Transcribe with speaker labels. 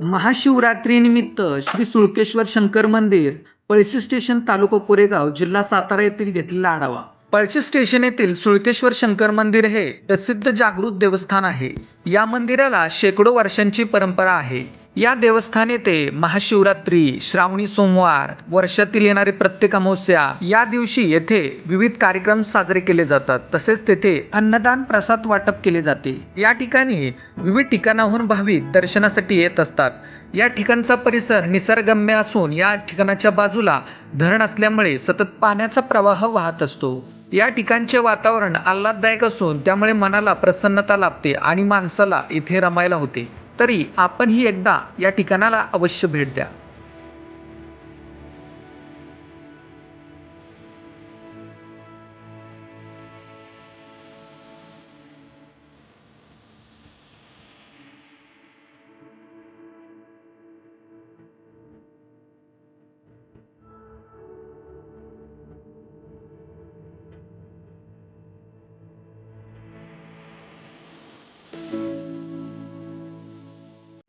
Speaker 1: महाशिवरात्रीनिमित्त श्री सुळकेश्वर शंकर मंदिर पळशी स्टेशन तालुका कोरेगाव जिल्हा सातारा येथील घेतलेला आढावा. पळशी स्टेशन येथील सुळकेश्वर शंकर मंदिर हे प्रसिद्ध जागृत देवस्थान आहे. या मंदिराला शेकडो वर्षांची परंपरा आहे. या देवस्थान येथे महाशिवरात्री श्रावणी सोमवार वर्षातील येणारे प्रत्येक अमावस्या या दिवशी येथे विविध कार्यक्रम साजरे केले जातात. तसेच तेथे अन्नदान प्रसाद वाटप केले जाते. या ठिकाणी विविध ठिकाणाहून भाविक दर्शनासाठी येत असतात. या ठिकाणचा परिसर निसर्गम्य असून या ठिकाणाच्या बाजूला धरण असल्यामुळे सतत पाण्याचा प्रवाह वाहत असतो. या ठिकाणचे वातावरण आल्हाददायक असून त्यामुळे मनाला प्रसन्नता लाभते आणि माणसाला इथे रमायला होते. तरी आपणही एकदा या ठिकाणाला अवश्य भेट द्या.